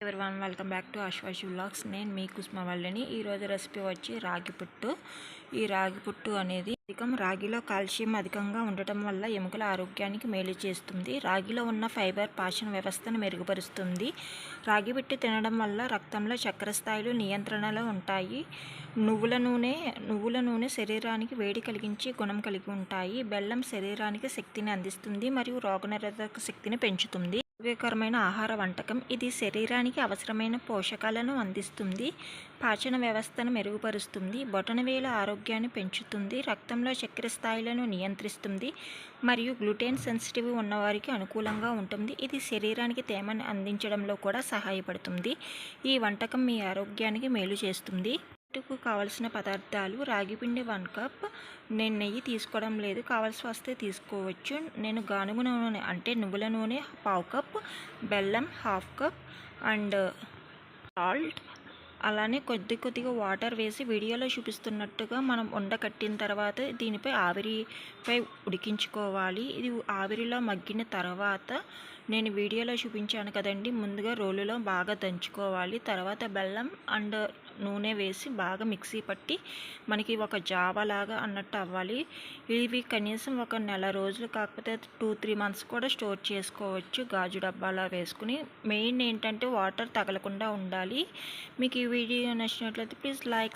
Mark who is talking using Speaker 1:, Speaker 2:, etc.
Speaker 1: Everyone welcome back to Ashwash vlogs నేను మీ కుస్మ వాళ్ళని ఈరోజు రెసిపీ వచ్చి రాగి పుట్టు. ఈ రాగి పుట్టు అనేది అధికం రాగిలో కాల్షియం అధికంగా ఉండటం వల్ల ఎముకల ఆరోగ్యానికి మేలు చేస్తుంది. రాగిలో ఉన్న ఫైబర్ పాచన వ్యవస్థను మెరుగుపరుస్తుంది. రాగి పిట్టు తినడం వల్ల రక్తంలో చక్కెర స్థాయిలు నియంత్రణలో ఉంటాయి. నువ్వుల నూనె నువ్వుల నూనె శరీరానికి వేడి కలిగించే గుణం కలిగి ఉంటాయి. బెల్లం శరీరానికి శక్తిని అందిస్తుంది మరియు రోగనిరోధక శక్తిని పెంచుతుంది. ఆరోగ్యకరమైన ఆహార వంటకం. ఇది శరీరానికి అవసరమైన పోషకాలను అందిస్తుంది. పాచన వ్యవస్థను మెరుగుపరుస్తుంది. బొటనవేల ఆరోగ్యాన్ని పెంచుతుంది. రక్తంలో చక్కెర స్థాయిలను నియంత్రిస్తుంది. మరియు గ్లూటెన్ సెన్సిటివ్ ఉన్నవారికి అనుకూలంగా ఉంటుంది. ఇది శరీరానికి తేమను అందించడంలో కూడా సహాయపడుతుంది. ఈ వంటకం మీ ఆరోగ్యానికి మేలు చేస్తుంది. పుట్టుకు కావలసిన పదార్థాలు రాగిపిండి వన్ కప్ నేను నెయ్యి తీసుకోవడం లేదు కావాల్సి వస్తే తీసుకోవచ్చు. నేను గానుగ నూనె అంటే నువ్వుల నూనె పావు కప్ బెల్లం హాఫ్ కప్ అండ్ సాల్ట్ అలానే కొద్ది కొద్దిగా వాటర్ వేసి వీడియోలో చూపిస్తున్నట్టుగా మనం ఉండకట్టిన తర్వాత దీనిపై ఆవిరిపై ఉడికించుకోవాలి. ఇది ఆవిరిలో మగ్గిన తర్వాత నేను వీడియోలో చూపించాను కదండి. ముందుగా రోలులో బాగా దంచుకోవాలి. తర్వాత బెల్లం అండ్ నూనె వేసి బాగా మిక్సీ పట్టి మనకి ఒక జావలాగా అన్నట్టు అవ్వాలి. ఇవి కనీసం ఒక నెల రోజులు కాకపోతే టూ త్రీ మంత్స్ కూడా స్టోర్ చేసుకోవచ్చు. గాజు డబ్బాలో వేసుకుని మెయిన్ ఏంటంటే వాటర్ తగలకుండా ఉండాలి. మీకు ఈ వీడియో నచ్చినట్లయితే ప్లీజ్ లైక్